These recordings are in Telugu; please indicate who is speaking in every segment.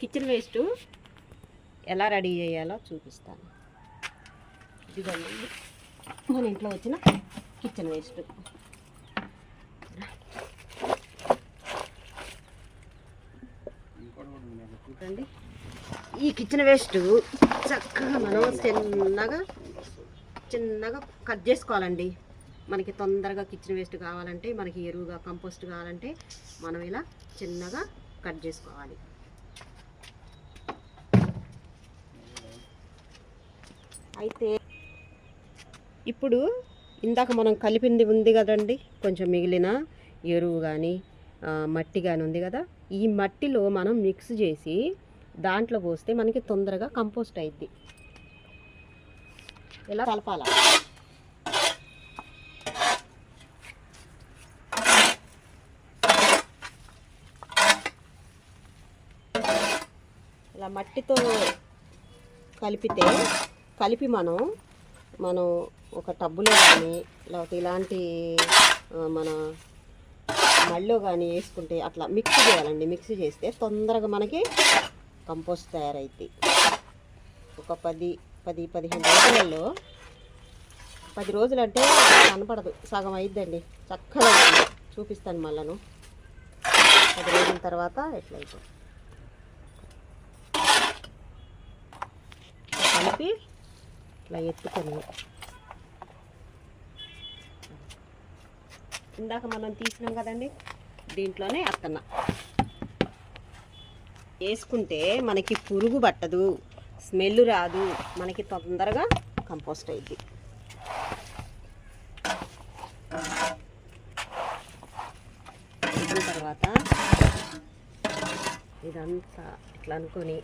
Speaker 1: Kitchen waste. ఎలా రెడీ చేయాలో చూపిస్తాను. ఇదిగోండి. మన ఇంట్లో వచ్చిన కిచెన్ వేస్ట్. చూడండి. ఈ కిచెన్ వేస్ట్ చక్కగా మనం చిన్నగా చిన్నగా కట్ చేసుకోవాలండి. మనకి తొందరగా కిచెన్ వేస్ట్ కావాలంటే మనకి ఎరువుగా కంపోస్ట్ కావాలంటే మనం ఇలా చిన్నగా కట్ చేసుకోవాలి. అయితే ఇప్పుడు ఇందాక మనం కలిపింది ఉంది కదండి కొంచెం మిగిలిన ఎరువు కానీ మట్టి కానీ ఉంది కదా ఈ మట్టిలో మనం మిక్స్ చేసి దాంట్లో పోస్తే మనకి తొందరగా కంపోస్ట్ అయింది ఇలా కలపాల? ఇలా మట్టితో కలిపితే కలిపి మనం మనం ఒక టబ్బులో కానీ లేకపోతే ఇలాంటి మన మళ్ళీ కానీ వేసుకుంటే అట్లా మిక్స్ చేయాలండి. మిక్స్ చేస్తే తొందరగా మనకి కంపోస్ట్ తయారైద్ది. ఒక పది పది పదిహేను రోజులలో పది రోజులు అంటే కనపడదు. సగం అయిద్దండి. చక్కగా చూపిస్తాను మళ్ళను. పది రోజుల తర్వాత ఎట్లయితే కలిపి ఇట్లా ఎత్తుకొని. ఇందాక మనం తీసినాం కదండి దీంట్లోనే అత్తన్న. వేసుకుంటే మనకి పురుగు పట్టదు స్మెల్ రాదు మనకి తొందరగా కంపోస్ట్ అయింది తర్వాత ఇదంతా ఇట్లా అనుకొని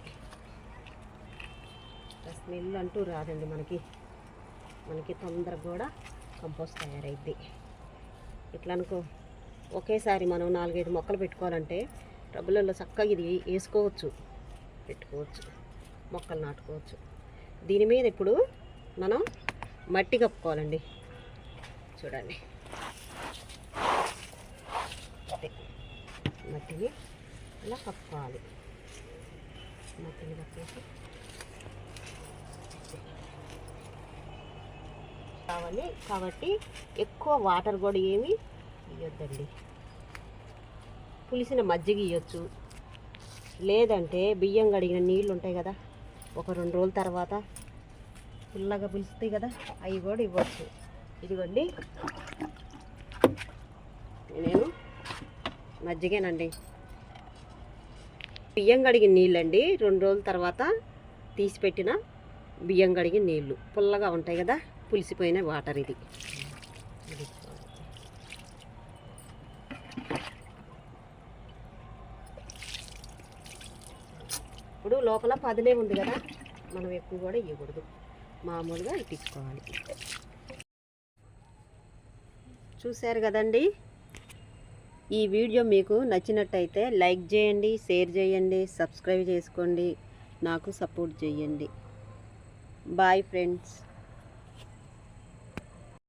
Speaker 1: స్మెల్ అంటూ రాదండి మనకి. మనకి తొందరగా కూడా కంపోస్ట్ తయారైద్ది. ఇట్లా అనుకో ఒకేసారి మనం నాలుగైదు మొక్కలు పెట్టుకోవాలంటే టబ్బులలో చక్కగా ఇది వేసుకోవచ్చు. పెట్టుకోవచ్చు. మొక్కలు నాటుకోవచ్చు. దీని మీద ఇప్పుడు మనం మట్టి కప్పుకోవాలండి. చూడండి. మట్టి. మట్టిని ఇలా కప్పుకోవాలి. మట్టిని కప్పేసి కావాలి. కాబట్టి ఎక్కువ వాటర్ కూడా ఏమి ఇవ్వద్దండి పులిసిన మజ్జిగ ఇవ్వచ్చు లేదంటే బియ్యం కడిగిన నీళ్ళు ఉంటాయి కదా ఒక రెండు రోజుల తర్వాత పుల్లగా పులుస్తాయి కదా అవి కూడా ఇవ్వచ్చు. ఇదిగోండి. నేను మజ్జిగేనండి. బియ్యం కడిగిన నీళ్ళండి రెండు రోజుల తర్వాత తీసి పెట్టిన బియ్యం కడిగిన నీళ్ళు. పుల్లగా ఉంటాయి కదా పులిసిపోయిన వాటర్ ఇది. ఇప్పుడు లోపల పదిలే ఉంది కదా మనం ఎక్కువ కూడా ఇవ్వకూడదు మామూలుగా ఇప్పించుకోవాలి. చూశారు కదండి? ఈ వీడియో మీకు నచ్చినట్టయితే లైక్ చేయండి షేర్ చేయండి సబ్స్క్రైబ్ చేసుకోండి నాకు సపోర్ట్ చేయండి. Bye friends.